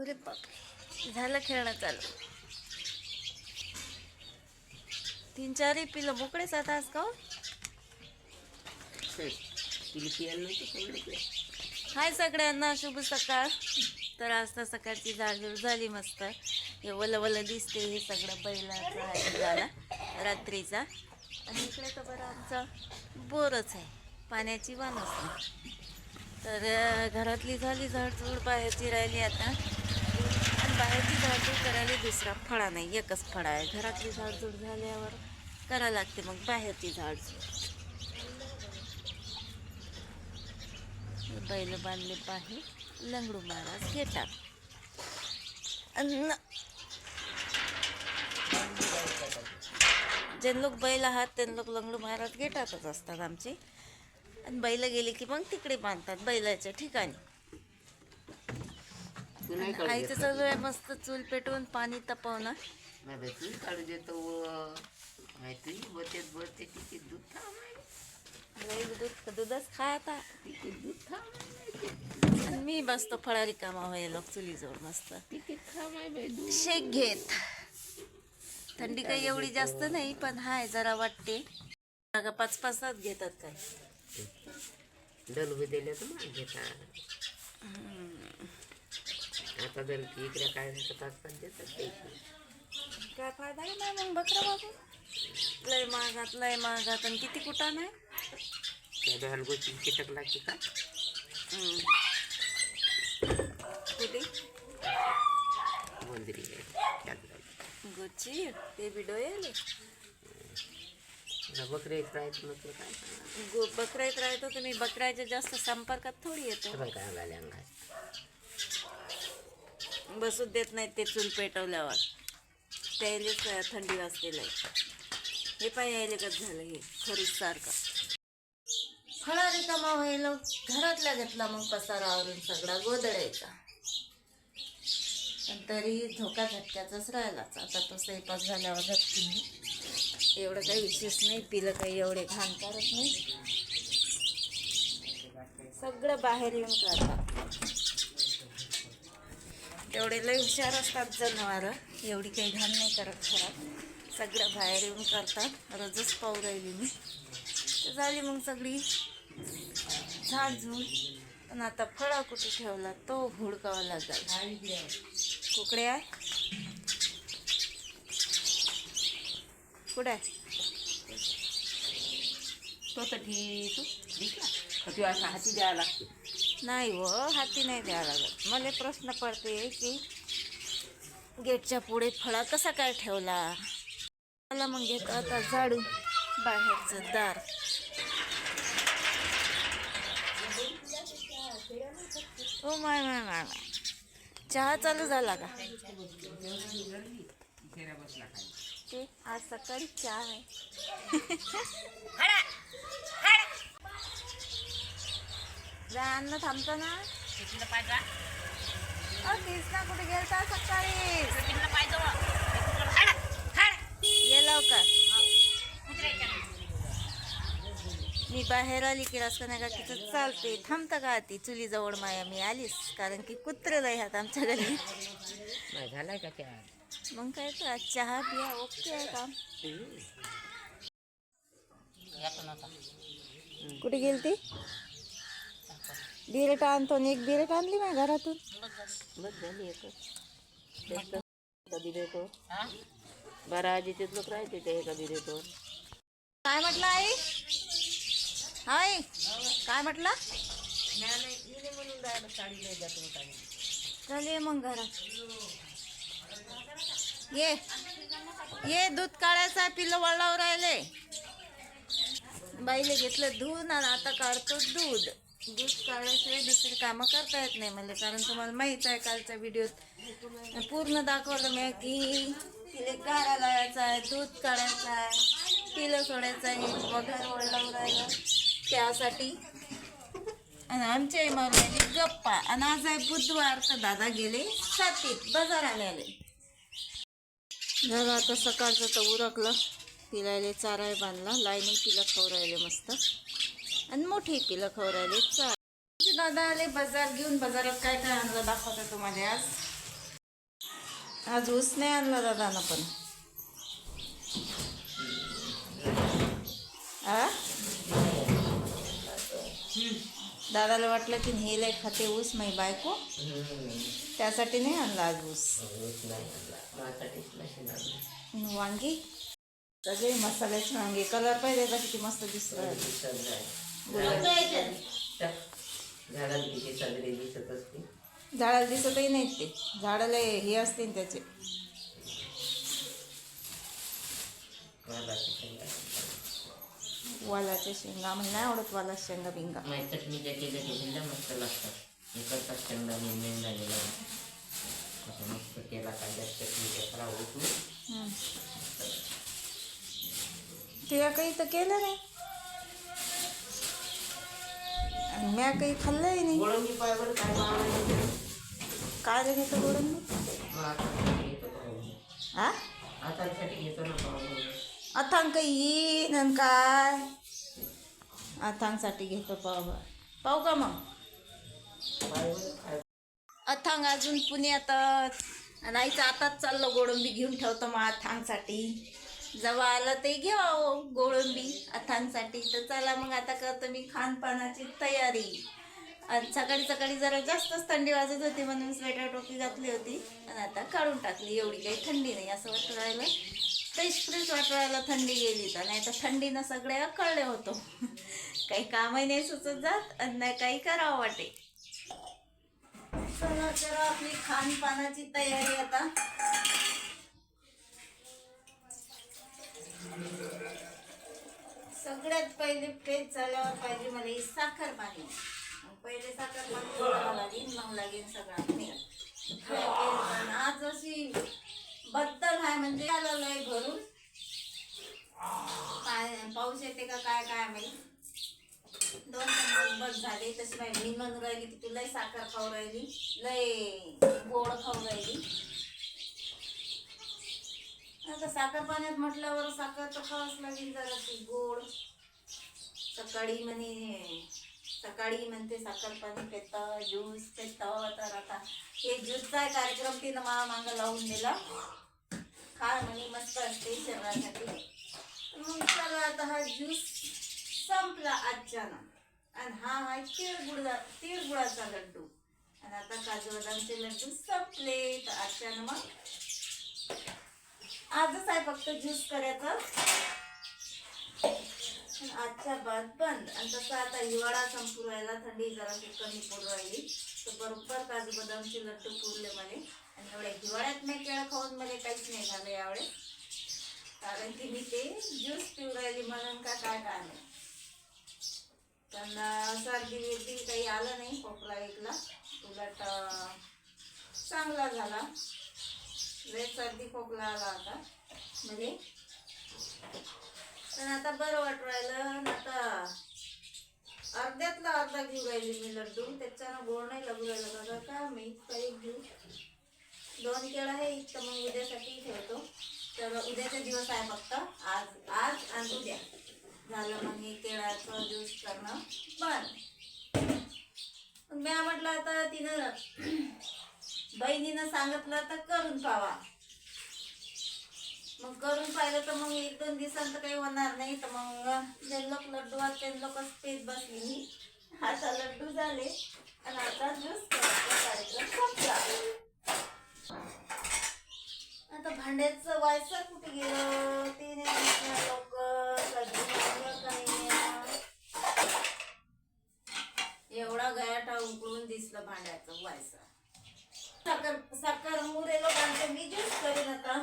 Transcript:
अरे बापरे झालं खेळणं चालू. तीन चारही पिलं मोकळेच आता आज का हो? हाय सगळ्यांना शुभ सकाळ. तर आज तर सकाळची झाडझूड झाली मस्त. हे वलं वलं दिसते हे सगळं बैलाचं आहे झाला रात्रीचा. आणि इकडे तर बरं आमचा बोरच आहे पाण्याची वानच नाही तर घरातली झाली झाडझूड बाहेरची राहिली आता. आणि बाहेरची झाडझूड करायला दुसरा फळा नाही एकच फळा आहे. घरातली झाडझूड झाल्यावर करा लागते मग बाहेरची झाडझूड. बैल बांधले पाहे लंगडू महाराज घेतात. अन्न जे लोक बैल आहात ते लोक लंगडू महाराज घेतातच असतात आमचे. आणि बैल गेले की मग तिकडे बांधतात बैलाच्या ठिकाणी. आईचं चालू आहे मस्त चूल पेटवून पाणी तपवणं. तू काढू देतो व माहिती तिथे दूध दूध दूधच खा आता दूध आणि मी बसतो फळारी कामा होईल लोक चुलीजवळ मस्त. शेक घेत. थंडी काही एवढी जास्त नाही पण हाय जरा वाटते. पाच पाच तास घेतात काय. डलबी दिले तर मग घेतात आता जर इकडे काय भेटत असतात देतात ते. काय फायदा आहे नाही मग बकरा बाबू? लय महागात लय महागात. आणि किती कुठं नाही त्या दहाल गोष्टी कीटक लागते का? कुठे? मंदिरी. गुच्ची ते व्हिडिओ येईल बकरे येत राहायचं म्हटलं काय? करणार? गो बकराईत राहतो तुम्ही बकराच्या जास्त संपर्कात थोडी येतो. सगळं काय झाले अंगात? बसूच देत नाहीत ते चूल पेटवल्यावर. त्यालेच थंडी वाजतेलं हे पाय यायले कच झालं हे खरीच सारखं. फळा रिकामा व्हायला घरातल्या घेतला मग पसारा आवरून सगळा गोदडायचा पण तरी धोका झटक्याचाच राहिलाच. आता तो स्वयंपाक झाल्यावर झटकी एवढं काही विशेष नाही पिलं काही एवढे घाण करत नाही. सगळं बाहेर येऊन करतात. तेवढे लय हुशार असतात जनावरं एवढी काही घाण नाही करत खराब सगळं बाहेर येऊन करतात. रोजच पाहू राहिली मी. तर झाली मग सगळी झाडझूड पण आता फळा कुठे ठेवला? तो हुडकावा लागला. कुकडे आहे? कुठे? आहे तो तर ठीक. दिसला तू असा हाती द्यावा लागते. नाही व हाती नाही द्यावा लागत. मला प्रश्न पडते की गेटच्या पुढे फळा कसा काय ठेवला? मला मग घेतो आता झाडू बाहेरचं दार. ओ माय माय माय माय. चहा चालू झाला का? ते आज सकाळी चहा आहे. जा अन्न थांबतो ना. अ, कृष्णा कुठे गेलता सकाळी? ये लवकर. मी बाहेर आली की रस्ता नाही का तिथं चालते. थांबता का ती चुलीजवळ माया? मी आलीस. कारण की कुत्र नाही हात आमच्या घरी झालाय का त्या? मग काय तर आज चहा पिया ओके आहे काम कुठे गेलती? बिरेट आणतो आणि एक बिरेट आणली माझ्या घरातून. बस झाली एकच कधी देतो बरं आधी ते लोक राहायचे ते कधी देतो काय म्हटलं आई? हाय काय म्हटलं? म्हणून राहिलं साडी नाही जातो होता चल ये मग घरात. ये. ये दूध काढायचं आहे पिल्लं वळावर राहिले. बाईले घेतलं दूध आणि आता काढतो दूध. दूध काढल्याशिवाय दुसरी कामं करता येत नाही मला कारण तुम्हाला माहीत आहे कालच्या व्हिडिओत पूर्ण दाखवलं मी की तिले गारा लावायचा आहे दूध काढायचं आहे पिलं सोडायचं आहे वगैरे वळलावर राहिलं. त्यासाठी आणि आमच्या इमारती गप्पा. आणि आज आहे बुधवार तर दादा गेले सातीत बाजाराला आले. झालं आता सकाळचं तर उरकलं. पिलायले चाराय बांधला. लाईनी पिलं खवरायले मस्त. आणि मोठी पिलं खवरायले चार. दादा आले बाजार घेऊन. बाजारात काय काय आणलं दाखवतो तुम्हाला आज? आज ऊस नाही आणला दादानं पण. आ? दादाला वाटलं की हे लय खाते ऊस माही बायको. त्यासाठी नाही आणला आज ऊस. वांगी. सगळे मसाल्याचे वांगे. कलर पाहिजे का किती मस्त दिसत झाडाला दिसतही नाहीत ते. झाडाला हे असते ना त्याचे. वालाच्या शेंगा मला नाही आवडत वाला शेंगा बिंगा. माझी चटणी ज्या केल्या भिंड मस्त लागतात. हे करतात शेंगदाणे मेंदाणे लावून असं मस्त केला कांद्यात चटणी त्याला ओतून हम्म. तुया काही तर केलं नाही? आणि म्या काही खाल्लंही नाही? गोळंबी पायवर काय काय रे घेतो मग आता घेतो हा ना अथांग येईन आणि काय? अथांगसाठी घेतो पाव पाहू का मग? अथांग अजून पुण्यातच आणि आताच चाललं गोळंबी घेऊन ठेवतो मग अथांगसाठी. जेव्हा आलं ते घ्या गोळंबी अथांगसाठी. तर चला मग आता करतो मी खानपानाची तयारी. आणि सकाळी सकाळी जरा जास्तच थंडी वाजत होती म्हणून स्वेटर टोपी घातली होती. आणि आता काढून टाकली. एवढी काही थंडी नाही असं वाटत राहिलं. तर इस्त्रीच वाटू थंडी गेली तर नाही तर थंडीनं सगळे अकळले होतो. काही कामही नाही सुचत जात आणि नाही काही करावं वाटे. चला तर आपली खानपानाची तयारी आता. सगळ्यात पहिले पेज झाल्यावर पाहिजे मला ही साखर पाणी पहिले साखर पाणी लागेल मग लागेल सगळा पेज आज अशी बद्दल म्हणजे आहे म्हणजे आलेलं लय घरून? काय पाऊस येते का काय काय माहिती? दोन चम्मच बस झाले तशी माहिती मी म्हणून राहिली की तू लय साखर खाऊ राहिली लय गोड खाऊ राहिली. आता साखर पाण्यात म्हटल्यावर साखर तर खावंच लागेल जराशी गोड. सकाळी म्हणे सकाळी म्हणते साखर पाणी पेतं ज्यूस पेतं तर आता हे ज्यूसचा कार्यक्रम तिनं मला मागं लावून दिला. खा म्हणे मस्त असते शरीरासाठी मग चला आता हा ज्यूस संपला अचानक आणि हा आहे तीळ तिळगुळाचा गुळाचा लड्डू. आणि आता काजू बदामचे लड्डू संपले. तर आजच्यानं मग आजच आहे फक्त ज्यूस करायचं. आजच्या बाद बंद. आणि तसं आता हिवाळा संपू राहिला. थंडी जरा कमी पडू राहिली. तर बरोबर काजू बदामचे लड्डू पुरले मला. आणि एवढ्या हिवाळ्यात नाही केळं खाऊन मला काहीच नाही झालं यावेळेस कारण की मी ते ज्यूस पिऊ राहिली म्हणून का काय काय नाही. पण सर्दी बिर्दी काही आलं नाही खोकला एकला. उलट चांगला झाला. लय सर्दी खोकला आला आता. म्हणजे पण आता बरं वाटू राहिलं. आता अर्ध्यातला अर्धा घेऊ राहिली मी लड्डू. त्याच्यानं गोड नाही लागू राहिलं. का का मी काही घेऊ. दोन केळं आहे इतकं मग उद्यासाठी ठेवतो तर उद्याचा दिवस आहे फक्त आज आज आणि उद्या. झालं मग हे केळाचं ज्यूस करणं. बंद म्या मी म्हटलं आता तिनं बहिणीनं सांगितलं तर करून पावा. मग करून पाहिलं तर मग एक दोन दिवसांत काही होणार नाही तर मग जे लोक लड्डू आहेत ते लोकच तेच बसली. मी आता लड्डू झाले आणि आता ज्यूस करायचा कार्यक्रम संपला. आता भांड्याचं व्हायचं कुठे गेलं? ते नाही लवकर. एवढा गयाटा उकळून दिसलं भांड्याचं व्हायचं साखर साखर मुरे लोकांचं मी ज्यूस करेन आता.